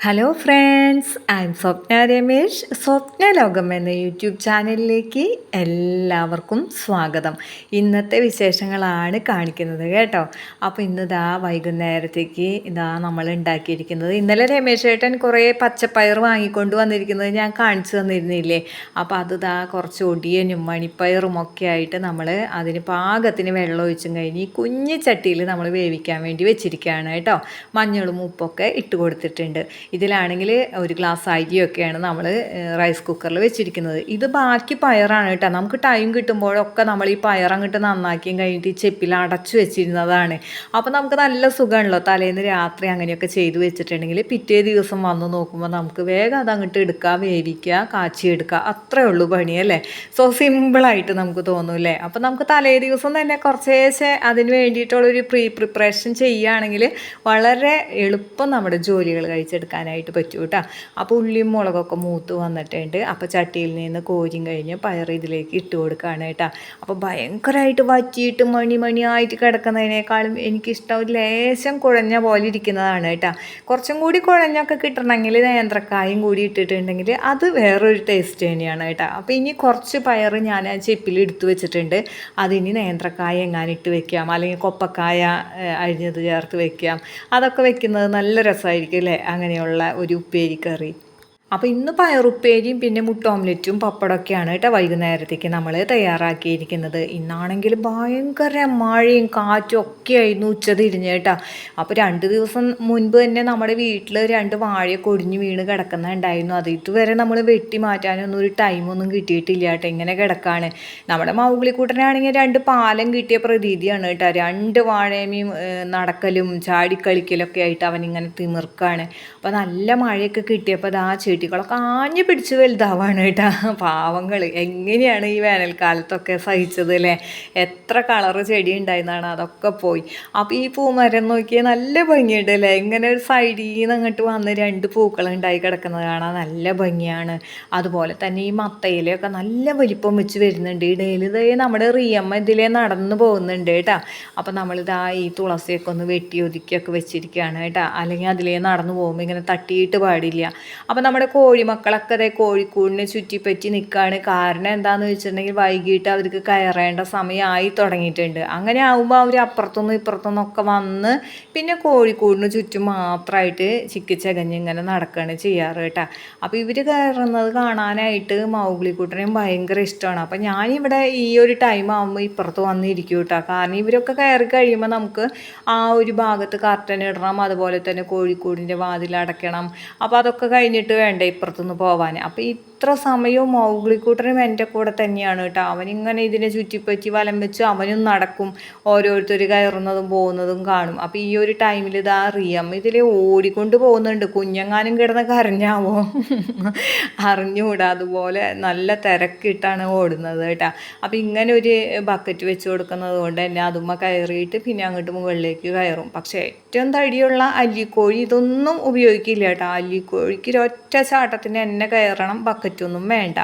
Hello friends I am Swapna Ramesh Swapna Lokam എന്ന YouTube ചാനലിലേക്ക് എല്ലാവർക്കും സ്വാഗതം. ഇന്നത്തെ വിശേഷങ്ങളാണ് കാണിക്കുന്നത് കേട്ടോ. അപ്പോൾ ഇന്ന് വൈകുന്നേരത്തേക്ക് ഇതാ നമ്മൾ ഉണ്ടാക്കിയിരിക്കുന്നത്. ഇന്നലെ രമേശ് ഏട്ടൻ കുറേ പച്ചപ്പയർ വാങ്ങിക്കൊണ്ട് വന്നിരിക്കുന്നത് ഞാൻ കാണിച്ചു തന്നിരുന്നില്ലേ? അപ്പോൾ അത് കുറച്ച് ഒടിയനും മണിപ്പയറും ഒക്കെ ആയിട്ട് നമ്മൾ അതിന് പാകത്തിന് വെള്ളം ഒഴിച്ചും കഴിഞ്ഞ് ഈ കുഞ്ഞു ചട്ടിയിൽ നമ്മൾ വേവിക്കാൻ വേണ്ടി വെച്ചിരിക്കുകയാണ് കേട്ടോ. മഞ്ഞളും ഉപ്പൊക്കെ ഇട്ട് കൊടുത്തിട്ടുണ്ട്. ഇതിലാണെങ്കിൽ ഒരു ഗ്ലാസ് അരിയൊക്കെയാണ് നമ്മൾ റൈസ് കുക്കറിൽ വെച്ചിരിക്കുന്നത്. ഇത് ബാക്കി പയറാണ് കേട്ടോ. നമുക്ക് ടൈം കിട്ടുമ്പോഴൊക്കെ നമ്മൾ ഈ പയർ അങ്ങോട്ട് നന്നാക്കിയും കഴിഞ്ഞിട്ട് ഈ ചെപ്പിൽ അടച്ചു വെച്ചിരുന്നതാണ്. അപ്പോൾ നമുക്ക് നല്ല സുഖമാണല്ലോ. തലേന്ന് രാത്രി അങ്ങനെയൊക്കെ ചെയ്ത് വെച്ചിട്ടുണ്ടെങ്കിൽ പിറ്റേ ദിവസം വന്ന് നോക്കുമ്പോൾ നമുക്ക് വേഗം അത് അങ്ങോട്ട് എടുക്കുക വേവിക്കുക കാച്ചിയെടുക്കുക അത്രേ ഉള്ളൂ പണി അല്ലേ? സോ സിമ്പിളായിട്ട് നമുക്ക് തോന്നും അല്ലേ? അപ്പോൾ നമുക്ക് തലേ ദിവസം തന്നെ കുറച്ചേശ്ശെ അതിന് വേണ്ടിയിട്ടുള്ളൊരു പ്രീ പ്രിപ്പറേഷൻ ചെയ്യുകയാണെങ്കിൽ വളരെ എളുപ്പം നമ്മുടെ ജോലികൾ കഴിച്ചെടുക്കാനായിട്ട് പറ്റും കേട്ടോ അപ്പോൾ ഉള്ളിയും മുളകൊക്കെ മൂത്ത് വന്നിട്ടുണ്ട്. അപ്പോൾ ചട്ടിയിൽ നിന്ന് കോരിയും കഴിഞ്ഞ് പയർ ഇതിലേക്ക് ഇട്ട് കൊടുക്കുകയാണ് കേട്ടോ. അപ്പോൾ ഭയങ്കരമായിട്ട് വറ്റിയിട്ട് മണി മണിയായിട്ട് കിടക്കുന്നതിനേക്കാളും എനിക്കിഷ്ടം ഒരു ലേശം കുഴഞ്ഞ പോലെ ഇരിക്കുന്നതാണ് കേട്ടോ. കുറച്ചും കൂടി കുഴഞ്ഞൊക്കെ കിട്ടണമെങ്കിൽ നേന്ത്രക്കായും കൂടി ഇട്ടിട്ടുണ്ടെങ്കിൽ അത് വേറൊരു ടേസ്റ്റ് തന്നെയാണ് കേട്ടോ. അപ്പോൾ ഇനി കുറച്ച് പയർ ഞാൻ ആ ചെപ്പിൽ എടുത്തു വെച്ചിട്ടുണ്ട്. അതിനി നേന്ത്രക്കായ എങ്ങാനും ഇട്ട് വെക്കാം. അല്ലെങ്കിൽ കൊപ്പക്കായ അരിഞ്ഞത് ചേർത്ത് വെക്കാം. അതൊക്കെ വെക്കുന്നത് നല്ല രസമായിരിക്കും അല്ലേ? അങ്ങനെയുള്ള ഒരു ഉപ്പേരി കറി അപ്പോൾ ഇന്ന് പയറുപ്പേരിയും പിന്നെ മുട്ട ഓംലെറ്റും പപ്പടമൊക്കെയാണ് കേട്ടോ വൈകുന്നേരത്തേക്ക് നമ്മൾ തയ്യാറാക്കിയിരിക്കുന്നത്. ഇന്നാണെങ്കിൽ ഭയങ്കര മഴയും കാറ്റും ഒക്കെ ആയിരുന്നു ഉച്ച തിരിഞ്ഞ് കേട്ടോ. അപ്പോൾ രണ്ട് ദിവസം മുൻപ് തന്നെ നമ്മുടെ വീട്ടിൽ രണ്ട് വാഴയൊക്കെ ഒടിഞ്ഞ് വീണ് കിടക്കുന്നുണ്ടായിരുന്നു. അത് ഇതുവരെ നമ്മൾ വെട്ടി മാറ്റാനൊന്നും ഒരു ടൈമൊന്നും കിട്ടിയിട്ടില്ല കേട്ടോ. ഇങ്ങനെ കിടക്കാണ്. നമ്മുടെ മൗഗ്ലിക്കൂട്ടനാണെങ്കിൽ രണ്ട് പാലം കിട്ടിയ പ്രതീതിയാണ് കേട്ടോ. രണ്ട് വാഴയും നടക്കലും ചാടിക്കളിക്കലൊക്കെ ആയിട്ട് അവൻ ഇങ്ങനെ തിമിർക്കാണ്. അപ്പോൾ നല്ല മഴയൊക്കെ കിട്ടിയപ്പോൾ അത് ആ ചെടികളൊക്കെ ആഞ്ഞു പിടിച്ച് വലുതാവാണ് കേട്ടോ. പാവങ്ങൾ എങ്ങനെയാണ് ഈ വേനൽക്കാലത്തൊക്കെ സഹിച്ചത് അല്ലേ? എത്ര കളറ് ചെടി ഉണ്ടായിരുന്നാണ് അതൊക്കെ പോയി. അപ്പോൾ ഈ പൂമരം നോക്കിയാൽ നല്ല ഭംഗിയുണ്ട് അല്ലേ? ഇങ്ങനെ ഒരു സൈഡിൽ നിന്ന് അങ്ങോട്ട് വന്ന് രണ്ട് പൂക്കൾ ഉണ്ടായി കിടക്കുന്നത് കാണാൻ നല്ല ഭംഗിയാണ്. അതുപോലെ തന്നെ ഈ മത്തയിലൊക്കെ നല്ല വലിപ്പം വെച്ച് വരുന്നുണ്ട്. ഇടയിൽ ഇതേ നമ്മുടെ റിയമ്മ ഇതിലേ നടന്നു പോകുന്നുണ്ട് കേട്ടോ. അപ്പോൾ നമ്മളിതാ ഈ തുളസിയൊക്കെ ഒന്ന് വെട്ടി ഒതുക്കിയൊക്കെ വെച്ചിരിക്കുകയാണ് കേട്ടോ. അല്ലെങ്കിൽ അതിലേ നടന്നു പോകുമ്പോൾ ഇങ്ങനെ തട്ടിയിട്ട് പാടില്ല. അപ്പോൾ നമ്മുടെ കോഴിമക്കളൊക്കെ അതേ കോഴിക്കൂടിനെ ചുറ്റിപ്പറ്റി നിൽക്കുകയാണ് കാരണം എന്താണെന്ന് വെച്ചിട്ടുണ്ടെങ്കിൽ വൈകിട്ട് അവർക്ക് കയറേണ്ട സമയമായി തുടങ്ങിയിട്ടുണ്ട്. അങ്ങനെ ആകുമ്പോൾ അവർ അപ്പുറത്തുനിന്നും ഇപ്പുറത്തുനിന്നൊക്കെ വന്ന് പിന്നെ കോഴിക്കൂടിന് ചുറ്റും മാത്രമായിട്ട് ചിക്കിച്ചകഞ്ഞ് ഇങ്ങനെ നടക്കുകയാണ് ചെയ്യാറ് കേട്ടോ. അപ്പോൾ ഇവർ കയറുന്നത് കാണാനായിട്ട് മൗഗ്ലിക്കുട്ടനെയും ഭയങ്കര ഇഷ്ടമാണ്. അപ്പോൾ ഞാനിവിടെ ഈ ഒരു ടൈം ആകുമ്പോൾ ഇപ്പുറത്ത് വന്നിരിക്കും കേട്ടോ. കാരണം ഇവരൊക്കെ കയറി കഴിയുമ്പോൾ നമുക്ക് ആ ഒരു ഭാഗത്ത് കർട്ടൻ ഇടണം. അതുപോലെ തന്നെ കോഴിക്കൂടിന്റെ വാതിൽ അടയ്ക്കണം. അപ്പോൾ അതൊക്കെ കഴിഞ്ഞിട്ട് വേണ്ടേ? ഇപ്പുറത്തുനിന്ന് പോവാൻ അപ്പോൾ ഇത്ര സമയവും മൗഗ്ലിക്കൂട്ടനും എന്റെ കൂടെ തന്നെയാണ് കേട്ടോ. അവനിങ്ങനെ ഇതിനെ ചുറ്റിപ്പറ്റി വലം വെച്ച് അവനും നടക്കും. ഓരോരുത്തർ കയറുന്നതും പോകുന്നതും കാണും. അപ്പോൾ ഈ ഒരു ടൈമിൽ ഇതാ റിയം. ഇതിൽ ഓടിക്കൊണ്ട് പോകുന്നുണ്ട്. കുഞ്ഞങ്ങാനും കിടന്ന് കരഞ്ഞാവോ അറിഞ്ഞുകൂടാ. അതുപോലെ നല്ല തിരക്കിട്ടാണ് ഓടുന്നത് കേട്ടോ. അപ്പോൾ ഇങ്ങനെ ഒരു ബക്കറ്റ് വെച്ച് കൊടുക്കുന്നത് കൊണ്ട് തന്നെ അതുമ്മ കയറിയിട്ട് പിന്നെ അങ്ങോട്ട് മുകളിലേക്ക് കയറും. പക്ഷേ ഏറ്റവും തടിയുള്ള അല്ലിക്കോഴി ഇതൊന്നും ഉപയോഗിക്കില്ല കേട്ടോ. അല്ലിക്കോഴിക്ക് ഒരൊറ്റ ചാട്ടത്തിന് എന്നെ കയറണം ബക്കറ്റൊന്നും വേണ്ട.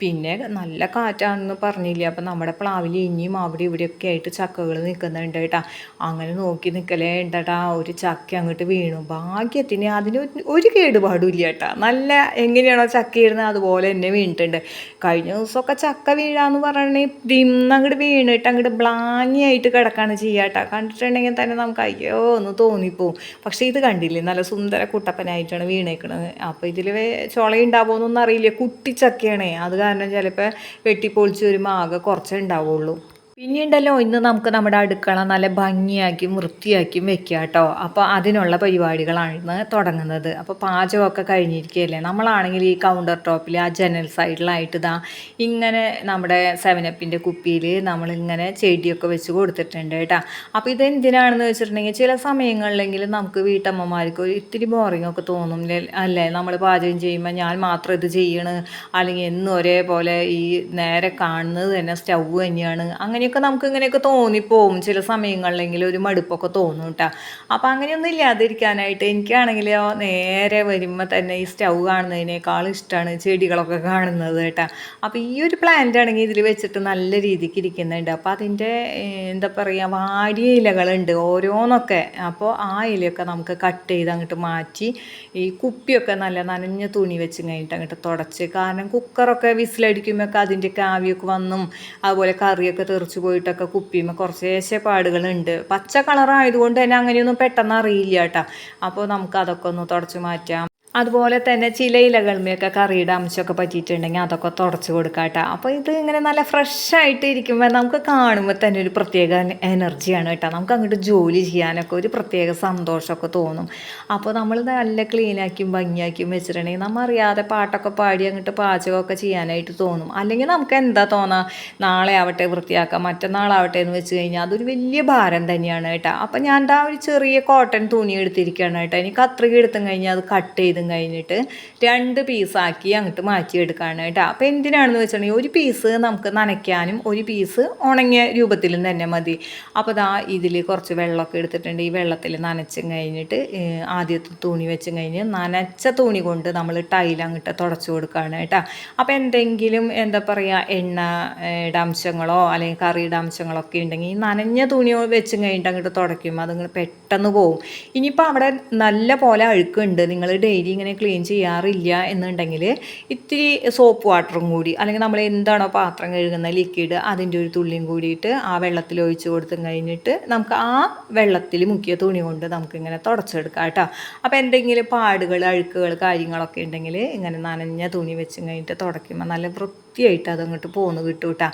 പിന്നെ നല്ല കാറ്റാണെന്ന് പറഞ്ഞില്ല. അപ്പം നമ്മുടെ പ്ലാവിൽ ഇനിയും അവിടെ ഇവിടെയൊക്കെ ആയിട്ട് ചക്കകൾ നിൽക്കുന്നുണ്ട് കേട്ടാ. അങ്ങനെ നോക്കി നിൽക്കലേ ഉണ്ടട്ടാ ഒരു ചക്ക അങ്ങോട്ട് വീണു. ഭാഗ്യത്തിന് അതിന് ഒരു- കേടുപാടും ഇല്ല കേട്ടാ. നല്ല എങ്ങനെയാണോ ചക്ക ഇടുന്നത്? അതുപോലെ തന്നെ വീണിട്ടുണ്ട്. കഴിഞ്ഞ ദിവസമൊക്കെ ചക്ക വീഴാന്ന് പറഞ്ഞാൽ ദിന്ന് അങ്ങോട്ട് വീണിട്ട് അങ്ങോട്ട് ബ്ലാങ്ങിയായിട്ട് കിടക്കാണ് ചെയ്യാട്ടാ കണ്ടിട്ടുണ്ടെങ്കിൽ തന്നെ നമുക്ക് അയ്യോ ഒന്ന് തോന്നിപ്പോവും. പക്ഷേ ഇത് കണ്ടില്ലേ? നല്ല സുന്ദര കുട്ടപ്പനായിട്ടാണ് വീണേക്കണത്. അപ്പോൾ ഇതിൽ ചുളയുണ്ടാവുമെന്നൊന്നും അറിയില്ല. കുട്ടിച്ചക്കയാണേ അത് കാരണം ചിലപ്പോൾ വെട്ടിപ്പൊളിച്ച് വരുമ്പോൾ ആകെ കുറച്ചേ ഉണ്ടാവുള്ളൂ. പിന്നെയുണ്ടല്ലോ ഇന്ന് നമുക്ക് നമ്മുടെ അടുക്കള നല്ല ഭംഗിയാക്കിയും വൃത്തിയാക്കിയും വെക്കുക കേട്ടോ അപ്പോൾ അതിനുള്ള പരിപാടികളാണ് ഇന്ന് തുടങ്ങുന്നത്. അപ്പോൾ പാചകമൊക്കെ കഴിഞ്ഞിരിക്കുകയല്ലേ? നമ്മളാണെങ്കിൽ ഈ കൗണ്ടർ ടോപ്പിൽ ആ ജനൽ സൈഡിലായിട്ട് ഇതാ ഇങ്ങനെ നമ്മുടെ സെവനപ്പിന്റെ കുപ്പിയിൽ നമ്മളിങ്ങനെ ചെടിയൊക്കെ വെച്ച് കൊടുത്തിട്ടുണ്ട് കേട്ടോ. അപ്പോൾ ഇതെന്തിനാണെന്ന് വെച്ചിട്ടുണ്ടെങ്കിൽ ചില സമയങ്ങളിലെങ്കിലും നമുക്ക് വീട്ടമ്മമാർക്ക് ഇത്തിരി ബോറിംഗ് ഒക്കെ തോന്നും അല്ലേ? നമ്മൾ പാചകം ചെയ്യുമ്പോൾ ഞാൻ മാത്രം ഇത് ചെയ്യണ് അല്ലെങ്കിൽ എന്നും ഒരേപോലെ ഈ നേരെ കാണുന്നത് തന്നെ സ്റ്റൗ തന്നെയാണ്. അങ്ങനെയൊക്കെ അങ്ങനെയൊക്കെ നമുക്ക് ഇങ്ങനെയൊക്കെ തോന്നിപ്പോവും ചില സമയങ്ങളിലെങ്കിലും ഒരു മടുപ്പൊക്കെ തോന്നും കേട്ടോ അപ്പോൾ അങ്ങനെയൊന്നും ഇല്ലാതിരിക്കാനായിട്ട് എനിക്കാണെങ്കിൽ നേരെ വരുമ്പോൾ തന്നെ ഈ സ്റ്റൗ കാണുന്നതിനേക്കാൾ ഇഷ്ടമാണ് ചെടികളൊക്കെ കാണുന്നത് കേട്ടോ അപ്പോൾ ഈ ഒരു പ്ലാന്റ് ആണെങ്കിൽ ഇതിൽ വെച്ചിട്ട് നല്ല രീതിക്ക് ഇരിക്കുന്നുണ്ട്. അപ്പോൾ അതിന്റെ എന്താ പറയുക വാടിയ ഇലകളുണ്ട് ഓരോന്നൊക്കെ. അപ്പോൾ ആ ഇലയൊക്കെ നമുക്ക് കട്ട് ചെയ്ത് അങ്ങോട്ട് മാറ്റി ഈ കുപ്പിയൊക്കെ നല്ല നനഞ്ഞ തുണി വെച്ച് കഴിഞ്ഞിട്ട് അങ്ങോട്ട് തുടച്ച്. കാരണം കുക്കറൊക്കെ വിസിലടിക്കുമ്പോഴൊക്കെ അതിന്റെ കാവിയൊക്കെ വന്നും. അതുപോലെ കറിയൊക്കെ തെറിച്ച് പോയിട്ടൊക്കെ കുപ്പിയുമ്പോൾ കുറച്ചേശ്ശെ പാടുകളുണ്ട്. പച്ച കളറായതുകൊണ്ട് തന്നെ അങ്ങനെയൊന്നും പെട്ടെന്ന് അറിയില്ല കേട്ടോ. അപ്പോൾ നമുക്ക് അതൊക്കെ ഒന്ന് തുടച്ച് മാറ്റാം. അതുപോലെ തന്നെ ചില ഇലകളിലൊക്കെ കറിയുടെ അംശമൊക്കെ പറ്റിയിട്ടുണ്ടെങ്കിൽ അതൊക്കെ തുടച്ച് കൊടുക്കാട്ടോ അപ്പോൾ ഇത് ഇങ്ങനെ നല്ല ഫ്രഷ് ആയിട്ട് ഇരിക്കുമ്പോൾ നമുക്ക് കാണുമ്പോൾ തന്നെ ഒരു പ്രത്യേക എനർജിയാണ് കേട്ടോ. നമുക്ക് അങ്ങോട്ട് ജോലി ചെയ്യാനൊക്കെ ഒരു പ്രത്യേക സന്തോഷമൊക്കെ തോന്നും. അപ്പോൾ നമ്മൾ നല്ല ക്ലീനാക്കിയും ഭംഗിയാക്കിയും വെച്ചിട്ടുണ്ടെങ്കിൽ നമ്മൾ അറിയാതെ പാട്ടൊക്കെ പാടി അങ്ങോട്ട് പാചകമൊക്കെ ചെയ്യാനായിട്ട് തോന്നും. അല്ലെങ്കിൽ നമുക്ക് എന്താ തോന്നാ നാളെ ആവട്ടെ വൃത്തിയാക്കാം മറ്റന്നാളാവട്ടെ എന്ന് വെച്ച് കഴിഞ്ഞാൽ അതൊരു വലിയ ഭാരം തന്നെയാണ് കേട്ടോ. അപ്പോൾ ഞാൻ ആ ഒരു ചെറിയ കോട്ടൺ തുണി എടുത്തിരിക്കുകയാണ് കേട്ടോ. ഇനി കത്രിക എടുത്തും കഴിഞ്ഞാൽ അത് കട്ട് ചെയ്ത് ചെയ്തും കഴിഞ്ഞിട്ട് രണ്ട് പീസാക്കി അങ്ങോട്ട് മാറ്റിയെടുക്കുകയാണ് കേട്ടോ. അപ്പോൾ എന്തിനാണെന്ന് വെച്ചിട്ടുണ്ടെങ്കിൽ ഒരു പീസ് നമുക്ക് നനയ്ക്കാനും ഒരു പീസ് ഉണങ്ങിയ രൂപത്തിലും തന്നെ മതി. അപ്പോൾ ദാ ഇതിൽ കുറച്ച് വെള്ളമൊക്കെ എടുത്തിട്ടുണ്ട്. ഈ വെള്ളത്തിൽ നനച്ചും കഴിഞ്ഞിട്ട് ആദ്യത്തെ തുണി വെച്ചും കഴിഞ്ഞ് നനച്ച തുണി കൊണ്ട് നമ്മൾ ടൈൽ അങ്ങോട്ട് തുടച്ചു കൊടുക്കുകയാണ് കേട്ടോ. അപ്പോൾ എന്തെങ്കിലും എന്താ പറയുക എണ്ണ ഇടാംശങ്ങളോ അല്ലെങ്കിൽ കറിയുടെ അംശങ്ങളൊക്കെ ഉണ്ടെങ്കിൽ നനഞ്ഞ തുണി വെച്ചും കഴിഞ്ഞിട്ട് അങ്ങോട്ട് തുടയ്ക്കും. അതിങ്ങനെ പെട്ടെന്ന് പോവും. ഇനിയിപ്പോൾ അവിടെ നല്ല പോലെ അഴുക്കുണ്ട്. നിങ്ങൾ ഡെയിലി ഇങ്ങനെ ക്ലീൻ ചെയ്യാറില്ല എന്നുണ്ടെങ്കിൽ ഇത്തിരി സോപ്പ് വാട്ടറും കൂടി അല്ലെങ്കിൽ നമ്മൾ എന്താണോ പാത്രം കഴുകുന്ന ലിക്വിഡ് അതിന്റെ ഒരു തുള്ളിയും കൂടിയിട്ട് ആ വെള്ളത്തിൽ ഒഴിച്ച് കൊടുത്തും കഴിഞ്ഞിട്ട് നമുക്ക് ആ വെള്ളത്തിൽ മുക്കിയ തുണി കൊണ്ട് നമുക്കിങ്ങനെ തുടച്ചെടുക്കാം കേട്ടോ. അപ്പോൾ എന്തെങ്കിലും പാടുകൾ അഴുക്കുകൾ കാര്യങ്ങളൊക്കെ ഉണ്ടെങ്കിൽ ഇങ്ങനെ നനഞ്ഞ തുണി വെച്ച് കഴിഞ്ഞിട്ട് തുടയ്ക്കുമ്പോൾ നല്ല വൃത്തിയായിട്ട് അതങ്ങോട്ട് പോന്ന് കിട്ടും കേട്ടോ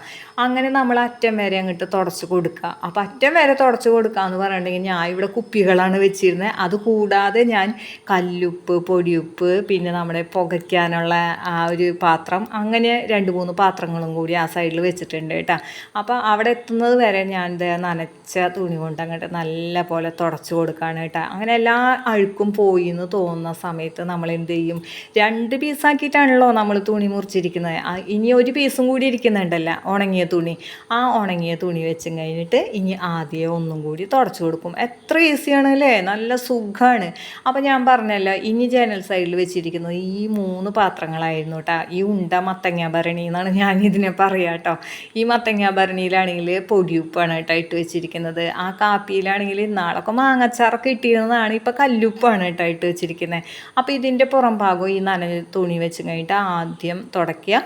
അങ്ങനെ നമ്മൾ അറ്റം വരെ അങ്ങോട്ട് തുടച്ച് കൊടുക്കുക അപ്പം അറ്റം വരെ തുടച്ച് കൊടുക്കുക എന്ന് പറഞ്ഞിട്ടുണ്ടെങ്കിൽ ഞാൻ ഇവിടെ കുപ്പികളാണ് വെച്ചിരുന്നത് അത് കൂടാതെ ഞാൻ കല്ലുപ്പ് പൊടിയുപ്പ് പിന്നെ നമ്മുടെ പുകയ്ക്കാനുള്ള ആ ഒരു പാത്രം അങ്ങനെ രണ്ട് മൂന്ന് പാത്രങ്ങളും കൂടി ആ സൈഡിൽ വെച്ചിട്ടുണ്ട് കേട്ടോ. അപ്പോൾ അവിടെ എത്തുന്നത് വരെ ഞാൻ നനച്ച തുണി കൊണ്ട് അങ്ങോട്ട് നല്ല പോലെ തുടച്ച് കൊടുക്കുകയാണ് കേട്ടോ. അങ്ങനെ എല്ലാ അഴുക്കും പോയി എന്ന് തോന്നുന്ന സമയത്ത് നമ്മൾ എന്ത് ചെയ്യും? രണ്ട് പീസാക്കിയിട്ടാണല്ലോ നമ്മൾ തുണി മുറിച്ചിരിക്കുന്നത്. ഇനി ഒരു പീസും കൂടി ഇരിക്കുന്നുണ്ടല്ലോ ഉണങ്ങിയ തുണി. ആ ഉണങ്ങിയ തുണി വെച്ചും കഴിഞ്ഞിട്ട് ഇനി ആദ്യം ഒന്നും കൂടി തുടച്ചു കൊടുക്കും. എത്ര ഈസിയാണ് അല്ലേ? നല്ല സുഖമാണ് അപ്പോൾ ഞാൻ പറഞ്ഞല്ലോ ഇനി ജനൽ സൈഡിൽ വെച്ചിരിക്കുന്നത് ഈ മൂന്ന് പാത്രങ്ങളായിരുന്നു കേട്ടോ ഈ ഉണ്ട മത്തങ്ങ ഭരണി എന്നാണ് ഞാൻ ഇതിനെ പറയുക കേട്ടോ ഈ മത്തങ്ങ ഭരണിയിലാണെങ്കിൽ പൊടിയുപ്പാണ് കേട്ടോ ഇട്ട് വെച്ചിരിക്കുന്നത്. ആ കാപ്പിയിലാണെങ്കിൽ നാളൊക്കെ മാങ്ങച്ചാറൊക്കെ ഇട്ടിരുന്നതാണ് ഇപ്പോൾ കല്ലുപ്പാണ് കേട്ടോ ഇട്ട് വെച്ചിരിക്കുന്നത് അപ്പോൾ ഇതിന്റെ പുറം ഭാഗം ഈ നനഞ്ഞ തുണി വെച്ച് കഴിഞ്ഞിട്ട് ആദ്യം തുടയ്ക്കുക.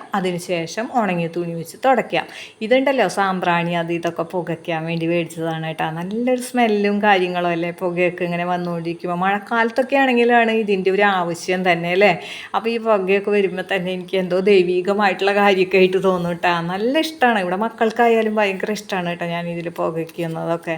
അതിനുശേഷം ഉണങ്ങിയ തുണി വെച്ച് തുടയ്ക്കാം. ഇതുണ്ടല്ലോ സാമ്പ്രാണി അത് ഇതൊക്കെ പുകയ്ക്കാൻ വേണ്ടി മേടിച്ചതാണ് കേട്ടോ. നല്ലൊരു സ്മെല്ലും കാര്യങ്ങളും അല്ലേ പുകയൊക്കെ ഇങ്ങനെ വന്നുകൊണ്ടിരിക്കുമ്പോൾ മഴക്കാലത്തൊക്കെ ആണെങ്കിലാണ് ഇതിന്റെ ഒരു ആവശ്യം തന്നെ അല്ലേ? അപ്പോൾ ഈ പുകയൊക്കെ വരുമ്പോൾ തന്നെ എനിക്ക് എന്തോ ദൈവികമായിട്ടുള്ള കാര്യമൊക്കെ ആയിട്ട് തോന്നും കേട്ടോ. നല്ല ഇഷ്ടമാണ് ഇവിടെ മക്കൾക്കായാലും ഭയങ്കര ഇഷ്ടമാണ് കേട്ടോ ഞാൻ ഇതിൽ പുകയ്ക്കുന്നതൊക്കെ.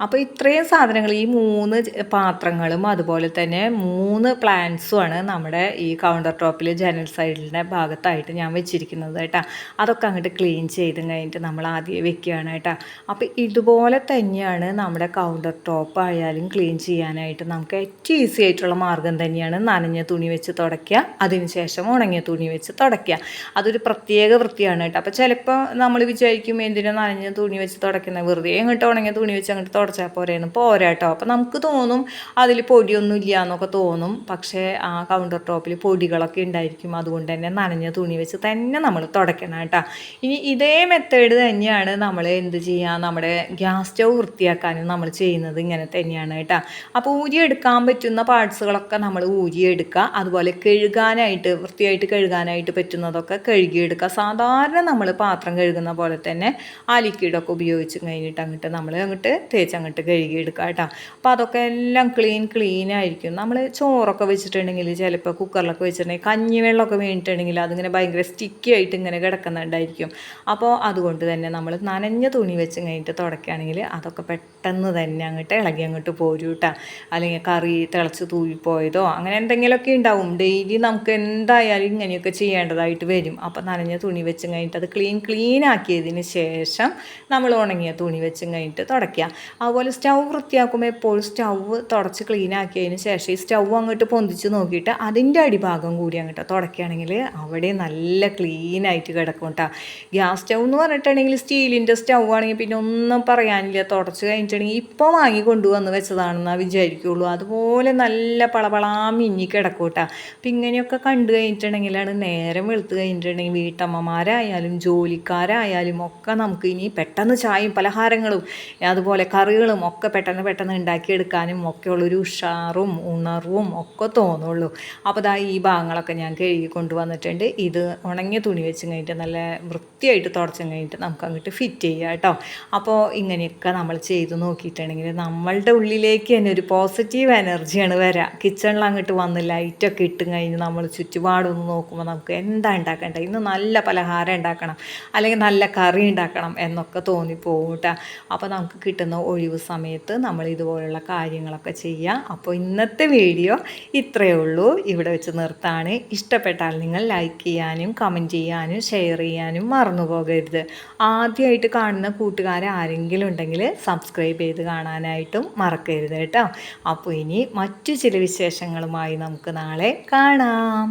അപ്പോൾ ഇത്രയും സാധനങ്ങൾ ഈ മൂന്ന് പാത്രങ്ങളും അതുപോലെ തന്നെ മൂന്ന് പ്ലാന്റ്സുമാണ് നമ്മുടെ ഈ കൗണ്ടർ ടോപ്പിൽ ജനൽ സൈഡിന്റെ ഭാഗത്തായിട്ട് ഞാൻ വെച്ചിരിക്കുന്നത് കേട്ടോ. അതൊക്കെ അങ്ങോട്ട് ക്ലീൻ ചെയ്ത് കഴിഞ്ഞിട്ട് നമ്മൾ ആദ്യം വെക്കുകയാണ് കേട്ടോ. അപ്പോൾ ഇതുപോലെ തന്നെയാണ് നമ്മുടെ കൗണ്ടർ ടോപ്പ് ആയാലും ക്ലീൻ ചെയ്യാനായിട്ട് നമുക്ക് ഏറ്റവും ഈസി ആയിട്ടുള്ള മാർഗം തന്നെയാണ് നനഞ്ഞ തുണി വെച്ച് തുടയ്ക്കുക അതിനുശേഷം ഉണങ്ങിയ തുണി വെച്ച് തുടയ്ക്കുക. അതൊരു പ്രത്യേക വൃത്തിയാണ് കേട്ടോ. അപ്പോൾ ചിലപ്പോൾ നമ്മൾ വിചാരിക്കും എന്തിനാ നനഞ്ഞ തുണി വെച്ച് തുടയ്ക്കുന്നത് വെറുതെ അങ്ങോട്ട് ഉണങ്ങിയ തുണി വെച്ച് അങ്ങോട്ട് തുടച്ചാൽ പോരേന്ന്. പോരാട്ടോ. അപ്പം നമുക്ക് തോന്നും അതിൽ പൊടിയൊന്നും ഇല്ല എന്നൊക്കെ തോന്നും. പക്ഷേ ആ കൗണ്ടർ ടോപ്പിൽ പൊടികളൊക്കെ ഉണ്ടായിരിക്കും. അതുകൊണ്ട് തന്നെ നനഞ്ഞ തുണി വെച്ച് തന്നെ നമ്മൾ തുടയ്ക്കണം കേട്ടോ. ഇനി ഇതേ മെത്തേഡ് തന്നെയാണ് നമ്മൾ എന്ത് ചെയ്യുക നമ്മുടെ ഗ്യാസ് സ്റ്റൗ വൃത്തിയാക്കാനും നമ്മൾ ചെയ്യുന്നത് ഇങ്ങനെ തന്നെയാണ് കേട്ടോ. അപ്പോൾ ഊരിയെടുക്കാൻ പറ്റുന്ന പാർട്സുകളൊക്കെ നമ്മൾ ഊരിയെടുക്കുക. അതുപോലെ കഴുകാനായിട്ട് വൃത്തിയായിട്ട് കഴുകാനായിട്ട് പറ്റുന്നതൊക്കെ കഴുകിയെടുക്കുക. സാധാരണ നമ്മൾ പാത്രം കഴുകുന്ന പോലെ തന്നെ ആ ലിക്വിഡൊക്കെ ഉപയോഗിച്ച് കഴിഞ്ഞിട്ട് അങ്ങോട്ട് നമ്മൾ അങ്ങോട്ട് തേച്ച് അങ്ങോട്ട് കഴുകിയെടുക്കുക കേട്ടോ. അപ്പോൾ അതൊക്കെ എല്ലാം ക്ലീൻ ക്ലീൻ ആയിരിക്കും. നമ്മൾ ചോറൊക്കെ വെച്ചിട്ടുണ്ടെങ്കിൽ ചിലപ്പോൾ കുക്കറിലൊക്കെ വെച്ചിട്ടുണ്ടെങ്കിൽ കഞ്ഞിവെള്ളമൊക്കെ വീണിട്ടുണ്ടെങ്കിൽ അതിങ്ങനെ ഭയങ്കര സ്റ്റിക്കി ആയിട്ട് ഇങ്ങനെ കിടക്കുന്നുണ്ടായിരിക്കും. അപ്പോൾ അതുകൊണ്ട് തന്നെ നമ്മൾ നനഞ്ഞ തുണി വെച്ച് കഴിഞ്ഞിട്ട് തുടക്കുകയാണെങ്കിൽ അതൊക്കെ പെട്ടെന്ന് തന്നെ അങ്ങോട്ട് ഇളകി അങ്ങോട്ട് പോരും കേട്ടോ. അല്ലെങ്കിൽ കറി തിളച്ച് തൂവിപ്പോയതോ അങ്ങനെ എന്തെങ്കിലുമൊക്കെ ഉണ്ടാവും. ഡെയിലി നമുക്ക് എന്തായാലും ഇങ്ങനെയൊക്കെ ചെയ്യേണ്ടതായിട്ട് വരും. അപ്പോൾ നനഞ്ഞ തുണി വെച്ച് കഴിഞ്ഞിട്ട് അത് ക്ലീൻ ക്ലീൻ ആക്കിയതിന് ശേഷം നമ്മൾ ഉണങ്ങിയ തുണി വെച്ച് കഴിഞ്ഞിട്ട് തുടയ്ക്കുക. അതുപോലെ സ്റ്റൗ വൃത്തിയാക്കുമ്പോൾ എപ്പോഴും സ്റ്റൗ തുടച്ച് ക്ലീൻ ആക്കിയതിന് ശേഷം ഈ സ്റ്റൗ അങ്ങോട്ട് പൊന്തിച്ച് നോക്കിയിട്ട് അതിന്റെ അടിഭാഗം കൂടി അങ്ങോട്ട് തുടക്കുകയാണെങ്കിൽ അവിടെ നല്ല ക്ലീൻ ആയിട്ട് കിടക്കും കേട്ടോ. ഗ്യാസ് സ്റ്റൗ എന്ന് പറഞ്ഞിട്ടുണ്ടെങ്കിൽ സ്റ്റീലിന്റെ സ്റ്റൗ ആണെങ്കിൽ പിന്നെ ഒന്നും പറയാനില്ല. തുടച്ച് കഴിഞ്ഞിട്ടുണ്ടെങ്കിൽ ഇപ്പോൾ വാങ്ങി കൊണ്ടുവന്ന് വെച്ചതാണെന്നാ വിചാരിക്കുള്ളൂ. അതുപോലെ നല്ല പളപളാ മിന്നി കിടക്കും കേട്ടോ. അപ്പം ഇങ്ങനെയൊക്കെ കണ്ടു കഴിഞ്ഞിട്ടുണ്ടെങ്കിലാണ് നേരം വെളുത്ത് കഴിഞ്ഞിട്ടുണ്ടെങ്കിൽ വീട്ടമ്മമാരായാലും ജോലിക്കാരായാലും ഒക്കെ നമുക്ക് ഇനി പെട്ടെന്ന് ചായയും പലഹാരങ്ങളും അതുപോലെ കറികളും ഒക്കെ പെട്ടെന്ന് പെട്ടെന്ന് ഉണ്ടാക്കിയെടുക്കാനും ഒക്കെ ഉള്ളൊരു ഉഷാറും ഉണർവും ഒക്കെ തോന്നുള്ളൂ. അപ്പോൾ ദാ ഈ ഭാഗങ്ങളൊക്കെ ഞാൻ കഴുകി കൊണ്ടുവന്നിട്ടുണ്ട്. ഇത് ഉണങ്ങിയ തുണി വെച്ച് കഴിഞ്ഞിട്ട് നല്ല വൃത്തിയായിട്ട് തുടച്ചും കഴിഞ്ഞിട്ട് നമുക്ക് അങ്ങോട്ട് ഫിറ്റ് ചെയ്യാം കേട്ടോ. അപ്പോൾ ഇങ്ങനെയൊക്കെ നമ്മൾ ചെയ്ത് നോക്കിയിട്ടുണ്ടെങ്കിൽ നമ്മളുടെ ഉള്ളിലേക്ക് തന്നെ ഒരു പോസിറ്റീവ് എനർജിയാണ് വരിക കിച്ചണിൽ അങ്ങോട്ട് വന്ന് ലൈറ്റൊക്കെ ഇട്ട് കഴിഞ്ഞ് നമ്മൾ ചുറ്റുപാടൊന്ന് നോക്കുമ്പോൾ നമുക്ക് എന്താ ഉണ്ടാക്കേണ്ടത്? ഇന്ന് നല്ല പലഹാരം ഉണ്ടാക്കണം. അല്ലെങ്കിൽ നല്ല കറി ഉണ്ടാക്കണം എന്നൊക്കെ തോന്നിപ്പോകും കേട്ടോ. അപ്പോൾ നമുക്ക് കിട്ടുന്ന ഒഴിവ് സമയത്ത് നമ്മൾ ഇതുപോലുള്ള കാര്യങ്ങളൊക്കെ ചെയ്യാം. അപ്പോൾ ഇന്നത്തെ വീഡിയോ ഇത്രയേ ഉള്ളൂ. ഇവിടെ വെച്ച് നിർത്താണ്. ഇഷ്ടപ്പെട്ടാൽ നിങ്ങൾ ലൈക്ക് ചെയ്യാനും കമന്റ് ചെയ്യാനും ഷെയർ ചെയ്യാനും മറന്നു പോകരുത്. ആദ്യമായിട്ട് കാണുന്ന കൂട്ടുകാരെ ആരെങ്കിലും ഉണ്ടെങ്കിൽ സബ്സ്ക്രൈബ് ചെയ്ത് കാണാനായിട്ടും മറക്കരുത് കേട്ടോ. അപ്പോൾ ഇനി മറ്റു ചില വിശേഷങ്ങളുമായി നമുക്ക് നാളെ കാണാം.